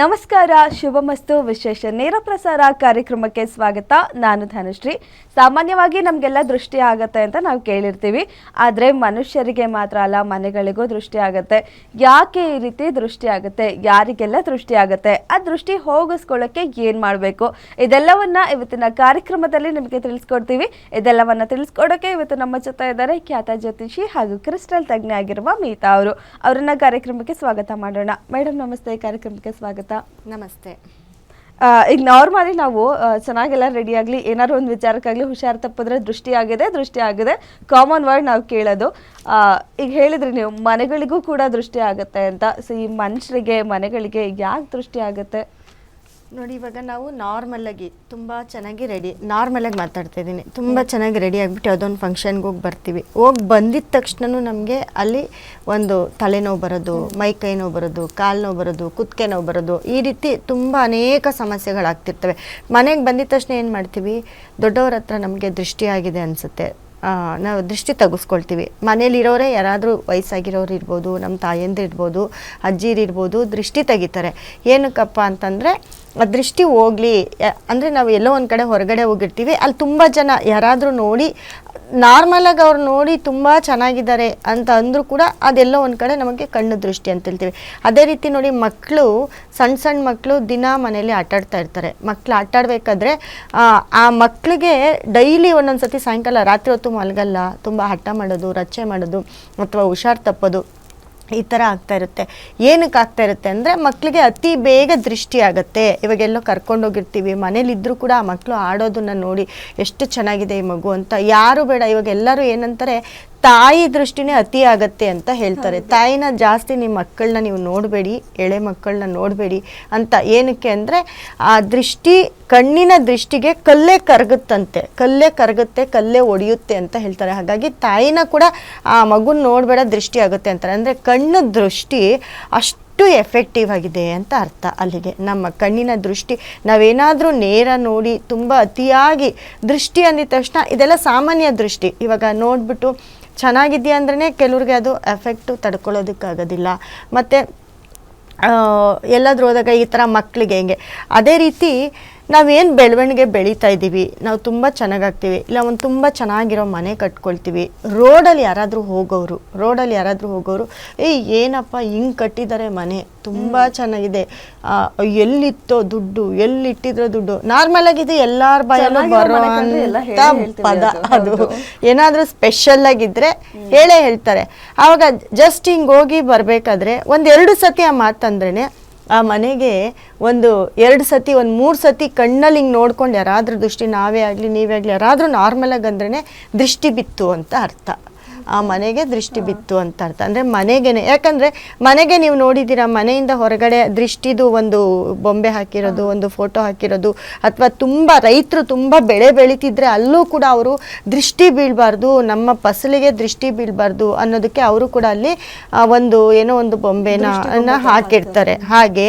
ನಮಸ್ಕಾರ, ಶುಭಮಸ್ತು, ವಿಶೇಷ ನೇರ ಪ್ರಸಾರ ಕಾರ್ಯಕ್ರಮಕ್ಕೆ ಸ್ವಾಗತ. ನಾನು ಧನುಶ್ರೀ. ಸಾಮಾನ್ಯವಾಗಿ ನಮಗೆಲ್ಲ ದೃಷ್ಟಿ ಆಗುತ್ತೆ ಅಂತ ನಾವು ಕೇಳಿರ್ತೀವಿ. ಆದರೆ ಮನುಷ್ಯರಿಗೆ ಮಾತ್ರ ಅಲ್ಲ, ಮನೆಗಳಿಗೂ ದೃಷ್ಟಿ ಆಗತ್ತೆ. ಯಾಕೆ ಈ ರೀತಿ ದೃಷ್ಟಿ ಆಗುತ್ತೆ? ಯಾರಿಗೆಲ್ಲ ದೃಷ್ಟಿ ಆಗುತ್ತೆ? ಆ ದೃಷ್ಟಿ ಹೋಗಿಸ್ಕೊಳ್ಳೋಕ್ಕೆ ಏನು ಮಾಡಬೇಕು? ಇದೆಲ್ಲವನ್ನ ಇವತ್ತಿನ ಕಾರ್ಯಕ್ರಮದಲ್ಲಿ ನಿಮಗೆ ತಿಳಿಸ್ಕೊಡ್ತೀವಿ. ಇದೆಲ್ಲವನ್ನ ತಿಳಿಸ್ಕೊಡೋಕೆ ಇವತ್ತು ನಮ್ಮ ಜೊತೆ ಇದ್ದಾರೆ ಖ್ಯಾತ ಜ್ಯೋತಿಷಿ ಹಾಗೂ ಕ್ರಿಸ್ಟಲ್ ತಜ್ಞ ಆಗಿರುವ ಮೀತಾ ಅವರು. ಅವರನ್ನ ಕಾರ್ಯಕ್ರಮಕ್ಕೆ ಸ್ವಾಗತ ಮಾಡೋಣ. ಮೇಡಮ್ ನಮಸ್ತೆ. ಕಾರ್ಯಕ್ರಮಕ್ಕೆ ಸ್ವಾಗತ. ನಮಸ್ತೆ. ಆ, ಈಗ ನಾರ್ಮಲಿ ನಾವು ಚೆನ್ನಾಗೆಲ್ಲ ರೆಡಿ ಆಗಲಿ ಏನಾದ್ರು ಒಂದು ವಿಚಾರಕ್ಕಾಗಲಿ ಹುಷಾರು ತಪ್ಪಿದ್ರೆ ದೃಷ್ಟಿ ಆಗಿದೆ ದೃಷ್ಟಿ ಆಗಿದೆ. ಕಾಮನ್ ವರ್ಡ್ ನಾವು ಕೇಳೋದು. ಈಗ ಹೇಳಿದ್ರಿ ನೀವು ಮನೆಗಳಿಗೂ ಕೂಡ ದೃಷ್ಟಿ ಆಗುತ್ತೆ ಅಂತ. ಸೊ ಈ ಮನುಷ್ಯರಿಗೆ ಮನೆಗಳಿಗೆ ಯಾಕೆ ದೃಷ್ಟಿ ಆಗುತ್ತೆ? ನೋಡಿ, ಇವಾಗ ನಾವು ನಾರ್ಮಲ್ ಆಗಿ ತುಂಬ ಚೆನ್ನಾಗಿ ರೆಡಿ ನಾರ್ಮಲ್ ಆಗಿ ಮಾತಾಡ್ತಾ ಇದ್ದೀನಿ. ತುಂಬ ಚೆನ್ನಾಗಿ ರೆಡಿ ಆಗಿಬಿಟ್ಟು ಯಾವುದೊಂದು ಫಂಕ್ಷನ್ಗೆ ಹೋಗಿ ಬರ್ತೀವಿ. ಹೋಗಿ ಬಂದಿದ್ದ ತಕ್ಷಣ ನಮಗೆ ಅಲ್ಲಿ ಒಂದು ತಲೆನೋವು ಬರೋದು, ಮೈ ಕೈ ನೋವು ಬರೋದು, ಕಾಲು ನೋವು ಬರೋದು, ಕುತ್ತಿಗೆ ನೋವು ಬರೋದು, ಈ ರೀತಿ ತುಂಬ ಅನೇಕ ಸಮಸ್ಯೆಗಳಾಗ್ತಿರ್ತವೆ. ಮನೆಗೆ ಬಂದಿದ ತಕ್ಷಣ ಏನು ಮಾಡ್ತೀವಿ? ದೊಡ್ಡವ್ರ ಹತ್ರ ನಮಗೆ ದೃಷ್ಟಿ ಆಗಿದೆ ಅನಿಸುತ್ತೆ. ನಾವು ದೃಷ್ಟಿ ತೆಗೆಸ್ಕೊಳ್ತೀವಿ. ಮನೇಲಿರೋರೇ ಯಾರಾದರೂ ವಯಸ್ಸಾಗಿರೋರು ಇರ್ಬೋದು ನಮ್ಮ ತಾಯಂದಿರು ಇರ್ಬೋದು ಅಜ್ಜಿರು ಇರ್ಬೋದು ದೃಷ್ಟಿ ತೆಗಿತಾರೆ. ಏನಕ್ಕಪ್ಪ ಅಂತಂದರೆ ದೃಷ್ಟಿ ಹೋಗಲಿ ಅಂದರೆ ನಾವು ಎಲ್ಲೋ ಒಂದು ಕಡೆ ಹೊರಗಡೆ ಹೋಗಿರ್ತೀವಿ, ಅಲ್ಲಿ ತುಂಬ ಜನ ಯಾರಾದರೂ ನೋಡಿ ನಾರ್ಮಲಾಗಿ ಅವ್ರು ನೋಡಿ ತುಂಬ ಚೆನ್ನಾಗಿದ್ದಾರೆ ಅಂತ ಅಂದರೂ ಕೂಡ ಅದೆಲ್ಲೋ ಒಂದು ಕಡೆ ನಮಗೆ ಕಣ್ಣು ದೃಷ್ಟಿ ಅಂತ ಹೇಳ್ತೀವಿ. ಅದೇ ರೀತಿ ನೋಡಿ ಮಕ್ಕಳು ಸಣ್ಣ ಸಣ್ಣ ಮಕ್ಕಳು ದಿನ ಮನೇಲಿ ಆಟಾಡ್ತಾ ಇರ್ತಾರೆ. ಮಕ್ಕಳು ಆಟಾಡಬೇಕಾದ್ರೆ ಆ ಮಕ್ಕಳಿಗೆ ಡೈಲಿ ಒಂದೊಂದು ಸತಿ ಸಾಯಂಕಾಲ, ರಾತ್ರಿ ಹೊತ್ತು ಮಲಗಲ್ಲ, ತುಂಬ ಹಠ ಮಾಡೋದು, ರಚ್ಚೆ ಮಾಡೋದು, ಅಥವಾ ಹುಷಾರು ತಪ್ಪೋದು ಈ ಥರ ಆಗ್ತಾ ಇರುತ್ತೆ. ಏನಕ್ಕೆ ಆಗ್ತಾ ಇರುತ್ತೆ ಅಂದರೆ ಮಕ್ಕಳಿಗೆ ಅತಿ ಬೇಗ ದೃಷ್ಟಿ ಆಗುತ್ತೆ. ಇವಾಗೆಲ್ಲೋ ಕರ್ಕೊಂಡೋಗಿರ್ತೀವಿ ಮನೇಲಿದ್ದರೂ ಕೂಡ ಆ ಮಕ್ಕಳು ಆಡೋದನ್ನು ನೋಡಿ ಎಷ್ಟು ಚೆನ್ನಾಗಿದೆ ಈ ಮಗು ಅಂತ. ಯಾರು ಬೇಡ, ಇವಾಗ ಎಲ್ಲರೂ ಏನಂತಾರೆ ತಾಯಿ ದೃಷ್ಟಿನೇ ಅತಿ ಆಗತ್ತೆ ಅಂತ ಹೇಳ್ತಾರೆ. ತಾಯಿನ ಜಾಸ್ತಿ ನಿಮ್ಮ ಮಕ್ಕಳನ್ನ ನೀವು ನೋಡಬೇಡಿ ಎಳೆ ಮಕ್ಕಳನ್ನ ನೋಡಬೇಡಿ ಅಂತ ಏನಕ್ಕೆ ಅಂದರೆ ಆ ದೃಷ್ಟಿ ಕಣ್ಣಿನ ದೃಷ್ಟಿಗೆ ಕಲ್ಲೇ ಕರಗುತ್ತಂತೆ. ಕಲ್ಲೇ ಕರಗುತ್ತೆ ಕಲ್ಲೇ ಒಡೆಯುತ್ತೆ ಅಂತ ಹೇಳ್ತಾರೆ. ಹಾಗಾಗಿ ತಾಯಿನ ಕೂಡ ಆ ಮಗುನ ನೋಡಬೇಡ ದೃಷ್ಟಿ ಆಗುತ್ತೆ ಅಂತಾರೆ. ಅಂದರೆ ಕಣ್ಣು ದೃಷ್ಟಿ ಅಷ್ಟು ಅಷ್ಟು ಎಫೆಕ್ಟಿವ್ ಆಗಿದೆ ಅಂತ ಅರ್ಥ ಅಲ್ಲಿಗೆ. ನಮ್ಮ ಕಣ್ಣಿನ ದೃಷ್ಟಿ ನಾವೇನಾದರೂ ನೇರ ನೋಡಿ ತುಂಬ ಅತಿಯಾಗಿ ದೃಷ್ಟಿ ಅಂದಿದ ತಕ್ಷಣ ಇದೆಲ್ಲ ಸಾಮಾನ್ಯ ದೃಷ್ಟಿ. ಇವಾಗ ನೋಡಿಬಿಟ್ಟು ಚೆನ್ನಾಗಿದೆಯಾ ಅಂದ್ರೆ ಕೆಲವ್ರಿಗೆ ಅದು ಎಫೆಕ್ಟು ತಡ್ಕೊಳ್ಳೋದಕ್ಕಾಗೋದಿಲ್ಲ. ಮತ್ತು ಎಲ್ಲಾದರೂ ಹೋದಾಗ ಈ ಥರ ಮಕ್ಕಳಿಗೆ ಹಿಂಗೆ. ಅದೇ ರೀತಿ ನಾವೇನು ಬೆಳವಣಿಗೆ ಬೆಳೀತಾ ಇದ್ದೀವಿ ನಾವು ತುಂಬ ಚೆನ್ನಾಗಾಗ್ತೀವಿ ಇಲ್ಲ ಒಂದು ತುಂಬ ಚೆನ್ನಾಗಿರೋ ಮನೆ ಕಟ್ಕೊಳ್ತೀವಿ ರೋಡಲ್ಲಿ ಯಾರಾದರೂ ಹೋಗೋರು ರೋಡಲ್ಲಿ ಯಾರಾದರೂ ಹೋಗೋರು ಏಯ್ ಏನಪ್ಪ ಹಿಂಗೆ ಕಟ್ಟಿದ್ದಾರೆ ಮನೆ ತುಂಬ ಚೆನ್ನಾಗಿದೆ ಎಲ್ಲಿತ್ತೋ ದುಡ್ಡು ಎಲ್ಲಿಟ್ಟಿದ್ರೋ ದುಡ್ಡು ನಾರ್ಮಲ್ ಆಗಿದೆ ಎಲ್ಲಾರ ಬಾಯಲ್ಲೂ ಚೆನ್ನಾಗಿರೋ ಬರೋ ಪದ ಅದು, ಅದು. ಏನಾದರೂ ಸ್ಪೆಷಲ್ ಆಗಿದ್ರೆ ಹೇಳೇ ಹೇಳ್ತಾರೆ. ಆವಾಗ ಜಸ್ಟ್ ಹಿಂಗೆ ಹೋಗಿ ಬರಬೇಕಾದ್ರೆ ಒಂದೆರಡು ಸತಿ ಆ ಮಾತಂದ್ರೇ ಆ ಮನೆಗೆ ಒಂದು ಎರಡು ಸತಿ, ಒಂದು ಮೂರು ಸತಿ ಕಣ್ಣಲ್ಲಿ ಹಿಂಗೆ ನೋಡ್ಕೊಂಡು ಯಾರಾದ್ರೂ ದೃಷ್ಟಿ ನಾವೇ ಆಗಲಿ, ನೀವೇ ಆಗಲಿ, ಯಾರಾದರೂ ನಾರ್ಮಲಾಗಿ ಅಂದ್ರೆ ದೃಷ್ಟಿ ಬಿತ್ತು ಅಂತ ಅರ್ಥ. ಆ ಮನೆಗೆ ದೃಷ್ಟಿ ಬಿತ್ತು ಅಂತ ಅರ್ಥ. ಅಂದರೆ ಮನೆಗೇನೆ ಯಾಕಂದರೆ ಮನೆಗೆ ನೀವು ನೋಡಿದ್ದೀರಾ ಮನೆಯಿಂದ ಹೊರಗಡೆ ದೃಷ್ಟಿದು ಒಂದು ಬೊಂಬೆ ಹಾಕಿರೋದು ಒಂದು ಫೋಟೋ ಹಾಕಿರೋದು ಅಥವಾ ತುಂಬ ರೈತರು ತುಂಬ ಬೆಳೆ ಬೆಳೀತಿದ್ರೆ ಅಲ್ಲೂ ಕೂಡ ಅವರು ದೃಷ್ಟಿ ಬೀಳಬಾರ್ದು ನಮ್ಮ ಫಸಲಿಗೆ ದೃಷ್ಟಿ ಬೀಳಬಾರ್ದು ಅನ್ನೋದಕ್ಕೆ ಅವರು ಕೂಡ ಅಲ್ಲಿ ಒಂದು ಏನೋ ಒಂದು ಬೊಂಬೆನ ಹಾಕಿರ್ತಾರೆ. ಹಾಗೆ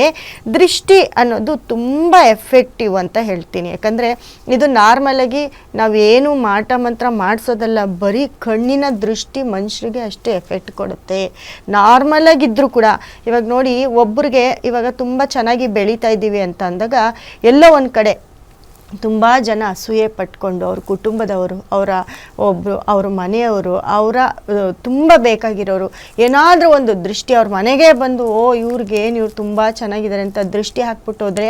ದೃಷ್ಟಿ ಅನ್ನೋದು ತುಂಬ ಎಫೆಕ್ಟಿವ್ ಅಂತ ಹೇಳ್ತೀನಿ. ಯಾಕಂದರೆ ಇದು ನಾರ್ಮಲ್ ಆಗಿ ನಾವೇನು ಮಾಟ ಮಂತ್ರ ಮಾಡಿಸೋದಲ್ಲ ಬರೀ ಕಣ್ಣಿನ ದೃಷ್ಟಿ ಮನುಷ್ಯರಿಗೆ ಅಷ್ಟೇ ಎಫೆಕ್ಟ್ ಕೊಡುತ್ತೆ. ನಾರ್ಮಲಾಗಿದ್ದರೂ ಕೂಡ, ಇವಾಗ ನೋಡಿ ಒಬ್ರಿಗೆ ಇವಾಗ ತುಂಬ ಚೆನ್ನಾಗಿ ಬೆಳೀತಾ ಇದ್ದೀವಿ ಅಂತ ಅಂದಾಗ ಎಲ್ಲೋ ಒಂದು ಕಡೆ ತುಂಬ ಜನ ಅಸೂಯೆ ಪಟ್ಕೊಂಡು ಅವ್ರ ಕುಟುಂಬದವರು, ಅವರ ಒಬ್ಬರು ಅವ್ರ ಮನೆಯವರು, ಅವರ ತುಂಬ ಬೇಕಾಗಿರೋರು. ಏನಾದರೂ ಒಂದು ದೃಷ್ಟಿ ಅವ್ರ ಮನೆಗೆ ಬಂದು, ಓ, ಇವ್ರಿಗೆ ಏನು ಇವ್ರು ತುಂಬ ಚೆನ್ನಾಗಿದ್ದಾರೆ ಅಂತ ದೃಷ್ಟಿ ಹಾಕ್ಬಿಟ್ಟು ಹೋದರೆ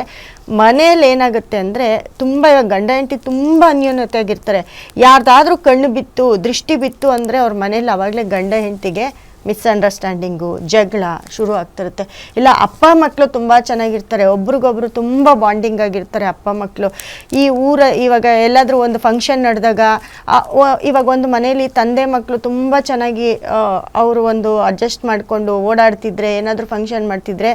ಮನೇಲಿ ಏನಾಗುತ್ತೆ ಅಂದರೆ ತುಂಬ ಗಂಡ ಹೆಂಡತಿ ತುಂಬ ಅನ್ಯೋನ್ಯತೆಯಾಗಿರ್ತಾರೆ. ಯಾರ್ದಾದ್ರೂ ಕಣ್ಣು ಬಿತ್ತು, ದೃಷ್ಟಿ ಬಿತ್ತು ಅಂದರೆ ಅವ್ರ ಮನೇಲಿ ಅವಾಗಲೇ ಗಂಡ ಹೆಂಡತಿಗೆ ಮಿಸ್ಅಂಡರ್ಸ್ಟ್ಯಾಂಡಿಂಗು ಜಗಳ ಶುರು ಆಗ್ತಿರುತ್ತೆ. ಇಲ್ಲ, ಅಪ್ಪ ಮಕ್ಕಳು ತುಂಬ ಚೆನ್ನಾಗಿರ್ತಾರೆ. ಒಬ್ರಿಗೊಬ್ರು ತುಂಬ ಬಾಂಡಿಂಗ್ ಆಗಿರ್ತಾರೆ ಅಪ್ಪ ಮಕ್ಕಳು ಈ ಊರ, ಇವಾಗ ಎಲ್ಲಾದರೂ ಒಂದು ಫಂಕ್ಷನ್ ನಡೆದಾಗ ಇವಾಗ ಒಂದು ಮನೆಯಲ್ಲಿ ತಂದೆ ಮಕ್ಕಳು ತುಂಬ ಚೆನ್ನಾಗಿ ಅವರು ಒಂದು ಅಡ್ಜಸ್ಟ್ ಮಾಡಿಕೊಂಡು ಓಡಾಡ್ತಿದ್ರೆ, ಏನಾದರೂ ಫಂಕ್ಷನ್ ಮಾಡ್ತಿದ್ರೆ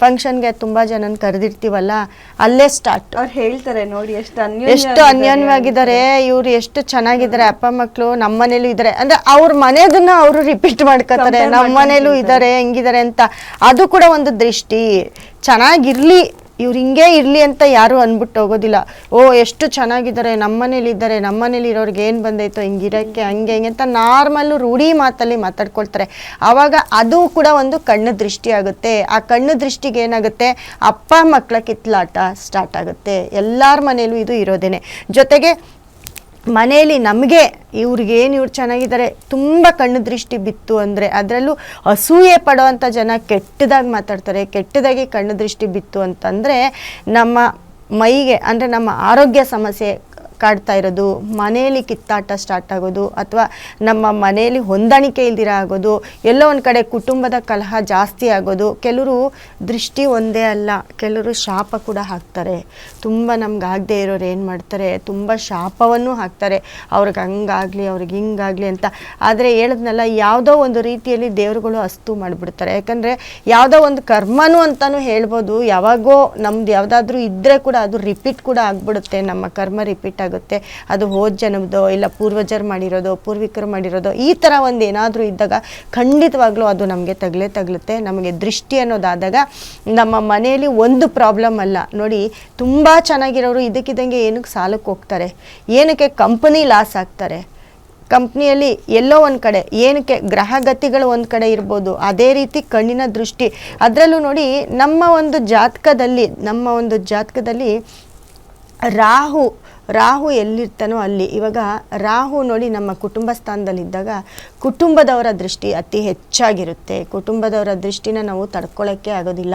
ಫಂಕ್ಷನ್ಗೆ ತುಂಬಾ ಜನನ ಕರೆದಿರ್ತೀವಲ್ಲ ಅಲ್ಲೇ ಸ್ಟಾರ್ಟ್ ಅವ್ರು ಹೇಳ್ತಾರೆ ನೋಡಿ ಎಷ್ಟು ಎಷ್ಟು ಅನ್ಯೋನ್ಯವಾಗಿದ್ದಾರೆ ಇವ್ರು ಎಷ್ಟು ಚೆನ್ನಾಗಿದ್ದಾರೆ ಅಪ್ಪ ಮಕ್ಕಳು ನಮ್ಮ ಮನೇಲೂ ಇದ್ದಾರೆ ಅಂದ್ರೆ ಅವ್ರ ಮನೆದನ್ನ ಅವರು ರಿಪೀಟ್ ಮಾಡ್ಕೋತಾರೆ. ನಮ್ಮ ಮನೇಲೂ ಇದ್ದಾರೆ ಹೆಂಗಿದ್ದಾರೆ ಅಂತ. ಅದು ಕೂಡ ಒಂದು ದೃಷ್ಟಿ. ಚೆನ್ನಾಗಿರ್ಲಿ ಇವ್ರು ಹಿಂಗೆ ಇರಲಿ ಅಂತ ಯಾರು ಅಂದ್ಬಿಟ್ಟು ಹೋಗೋದಿಲ್ಲ. ಓ, ಎಷ್ಟು ಚೆನ್ನಾಗಿದ್ದಾರೆ ನಮ್ಮನೇಲಿ ಇದ್ದಾರೆ ನಮ್ಮನೇಲಿ ಇರೋರ್ಗೆ ಏನು ಬಂದೈತೋ ಹಿಂಗಿರೋಕ್ಕೆ ಹಂಗೆ ಹಿಂಗೆ ಅಂತ ನಾರ್ಮಲ್ಲು ರೂಢಿ ಮಾತಲ್ಲಿ ಮಾತಾಡ್ಕೊಳ್ತಾರೆ. ಆವಾಗ ಅದು ಕೂಡ ಒಂದು ಕಣ್ಣು ದೃಷ್ಟಿ ಆಗುತ್ತೆ. ಆ ಕಣ್ಣು ದೃಷ್ಟಿಗೆ ಏನಾಗುತ್ತೆ? ಅಪ್ಪ ಮಕ್ಕಳ ಕಿತ್ಲಾಟ ಸ್ಟಾರ್ಟ್ ಆಗುತ್ತೆ. ಎಲ್ಲರ ಮನೇಲೂ ಇದು ಇರೋದೇನೆ. ಜೊತೆಗೆ ಮನೆಯಲ್ಲಿ ನಮಗೆ ಇವ್ರಿಗೇನು ಇವ್ರು ಚೆನ್ನಾಗಿದ್ದಾರೆ, ತುಂಬ ಕಣ್ಣು ದೃಷ್ಟಿ ಬಿತ್ತು ಅಂದರೆ ಅದರಲ್ಲೂ ಅಸೂಯೆ ಪಡೋವಂಥ ಜನ ಕೆಟ್ಟದಾಗಿ ಮಾತಾಡ್ತಾರೆ, ಕೆಟ್ಟದಾಗಿ ಕಣ್ಣು ದೃಷ್ಟಿ ಬಿತ್ತು ಅಂತಂದರೆ ನಮ್ಮ ಮೈಗೆ ಅಂದರೆ ನಮ್ಮ ಆರೋಗ್ಯ ಸಮಸ್ಯೆ ಕಾಡ್ತಾ ಇರೋದು ಮನೆಯಲ್ಲಿ ಕಿತ್ತಾಟ ಸ್ಟಾರ್ಟ್ ಆಗೋದು, ಅಥವಾ ನಮ್ಮ ಮನೆಯಲ್ಲಿ ಹೊಂದಾಣಿಕೆ ಇಲ್ದಿರ ಆಗೋದು, ಎಲ್ಲೋ ಒಂದು ಕಡೆ ಕುಟುಂಬದ ಕಲಹ ಜಾಸ್ತಿ ಆಗೋದು, ಕೆಲವರು ದೃಷ್ಟಿ ಒಂದೇ ಅಲ್ಲ, ಕೆಲವರು ಶಾಪ ಕೂಡ ಹಾಕ್ತಾರೆ. ತುಂಬ ನಮ್ಗೆ ಆಗದೆ ಇರೋರು ಏನು ಮಾಡ್ತಾರೆ, ತುಂಬ ಶಾಪವನ್ನು ಹಾಕ್ತಾರೆ. ಅವ್ರಿಗೆ ಹಂಗಾಗಲಿ, ಅವ್ರಿಗೆ ಹಿಂಗಾಗಲಿ ಅಂತ. ಆದರೆ ಹೇಳಿದ್ನಲ್ಲ, ಯಾವುದೋ ಒಂದು ರೀತಿಯಲ್ಲಿ ದೇವರುಗಳು ಅಸ್ತು ಮಾಡಿಬಿಡ್ತಾರೆ. ಯಾಕಂದರೆ ಯಾವುದೋ ಒಂದು ಕರ್ಮನು ಅಂತಲೂ ಹೇಳ್ಬೋದು, ಯಾವಾಗೋ ನಮ್ದು ಯಾವುದಾದ್ರೂ ಇದ್ದರೆ ಕೂಡ ಅದು ರಿಪೀಟ್ ಕೂಡ ಆಗ್ಬಿಡುತ್ತೆ. ನಮ್ಮ ಕರ್ಮ ರಿಪೀಟ್ ಆಗುತ್ತೆ ಅದು ಹೋದ ಜನ್ಮದೋ ಇಲ್ಲ ಪೂರ್ವಜರು ಮಾಡಿರೋದು, ಪೂರ್ವಿಕರು ಮಾಡಿರೋದು, ಈ ಥರ ಒಂದು ಏನಾದರೂ ಇದ್ದಾಗ ಖಂಡಿತವಾಗ್ಲೂ ಅದು ನಮಗೆ ತಗಲೇ ತಗಲುತ್ತೆ. ನಮಗೆ ದೃಷ್ಟಿ ಅನ್ನೋದಾದಾಗ ನಮ್ಮ ಮನೆಯಲ್ಲಿ ಒಂದು ಪ್ರಾಬ್ಲಮ್ ಅಲ್ಲ. ನೋಡಿ, ತುಂಬ ಚೆನ್ನಾಗಿರೋರು ಇದಕ್ಕಿದ್ದಂಗೆ ಏನಕ್ಕೆ ಸಾಲಕ್ಕೆ ಹೋಗ್ತಾರೆ? ಏನಕ್ಕೆ ಕಂಪನಿ ಲಾಸ್ ಆಗ್ತಾರೆ? ಕಂಪ್ನಿಯಲ್ಲಿ ಎಲ್ಲೋ ಒಂದು ಕಡೆ, ಏನಕ್ಕೆ ಗ್ರಹಗತಿಗಳು ಒಂದು ಕಡೆ ಇರ್ಬೋದು, ಅದೇ ರೀತಿ ಕಣ್ಣಿನ ದೃಷ್ಟಿ. ಅದರಲ್ಲೂ ನೋಡಿ, ನಮ್ಮ ಒಂದು ಜಾತಕದಲ್ಲಿ, ನಮ್ಮ ಒಂದು ಜಾತಕದಲ್ಲಿ ರಾಹು ರಾಹು ಎಲ್ಲಿರ್ತಾನೋ ಅಲ್ಲಿ. ಇವಾಗ ರಾಹು ನೋಡಿ ನಮ್ಮ ಕುಟುಂಬ ಸ್ಥಾನದಲ್ಲಿದ್ದಾಗ ಕುಟುಂಬದವರ ದೃಷ್ಟಿ ಅತಿ ಹೆಚ್ಚಾಗಿರುತ್ತೆ. ಕುಟುಂಬದವರ ದೃಷ್ಟಿನ ನಾವು ತಡ್ಕೊಳ್ಳೋಕ್ಕೆ ಆಗೋದಿಲ್ಲ.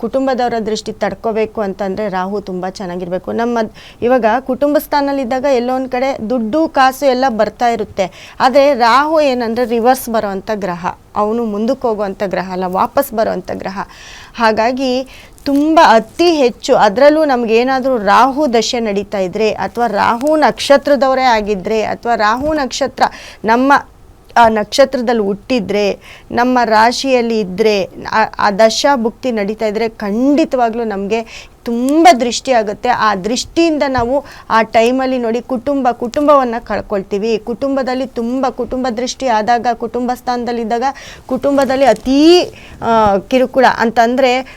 ಕುಟುಂಬದವರ ದೃಷ್ಟಿ ತಡ್ಕೋಬೇಕು ಅಂತಂದರೆ ರಾಹು ತುಂಬ ಚೆನ್ನಾಗಿರಬೇಕು. ನಮ್ಮ ಇವಾಗ ಕುಟುಂಬ ಸ್ಥಾನದಲ್ಲಿದ್ದಾಗ ಎಲ್ಲೋ ಒಂದು ಕಡೆ ದುಡ್ಡು, ಕಾಸು ಎಲ್ಲ ಬರ್ತಾ ಇರುತ್ತೆ. ಆದರೆ ರಾಹು ಏನಂದರೆ ರಿವರ್ಸ್ ಬರೋವಂಥ ಗ್ರಹ. ಅವನು ಮುಂದಕ್ಕೆ ಹೋಗುವಂಥ ಗ್ರಹ ಅಲ್ಲ, ವಾಪಸ್ ಬರುವಂಥ ಗ್ರಹ. ಹಾಗಾಗಿ ತುಂಬ ಅತಿ ಹೆಚ್ಚು. ಅದರಲ್ಲೂ ನಮಗೇನಾದರೂ ರಾಹು ದಶೆ ನಡೀತಾ ಇದ್ದರೆ ಅಥವಾ ರಾಹು ನಕ್ಷತ್ರದವರೇ ಆಗಿದ್ದರೆ ಅಥವಾ ರಾಹು ನಕ್ಷತ್ರ ನಮ್ಮ, ಆ ನಕ್ಷತ್ರದಲ್ಲಿ ಹುಟ್ಟಿದ್ರೆ, ನಮ್ಮ ರಾಶಿಯಲ್ಲಿ ಇದ್ದರೆ ಆ ದಶಾ ಭುಕ್ತಿ ನಡೀತಾ ಇದ್ದರೆ ಖಂಡಿತವಾಗ್ಲೂ ನಮಗೆ ತುಂಬ ದೃಷ್ಟಿ ಆಗುತ್ತೆ. ಆ ದೃಷ್ಟಿಯಿಂದ ನಾವು ಆ ಟೈಮಲ್ಲಿ ನೋಡಿ ಕುಟುಂಬ, ಕುಟುಂಬವನ್ನು ಕಳ್ಕೊಳ್ತೀವಿ. ಕುಟುಂಬದಲ್ಲಿ ತುಂಬ ಕುಟುಂಬ ದೃಷ್ಟಿ ಆದಾಗ ಕುಟುಂಬ ಸ್ಥಾನದಲ್ಲಿದ್ದಾಗ ಕುಟುಂಬದಲ್ಲಿ ಅತೀ ಕಿರುಕುಳ ಅಂತಂದರೆ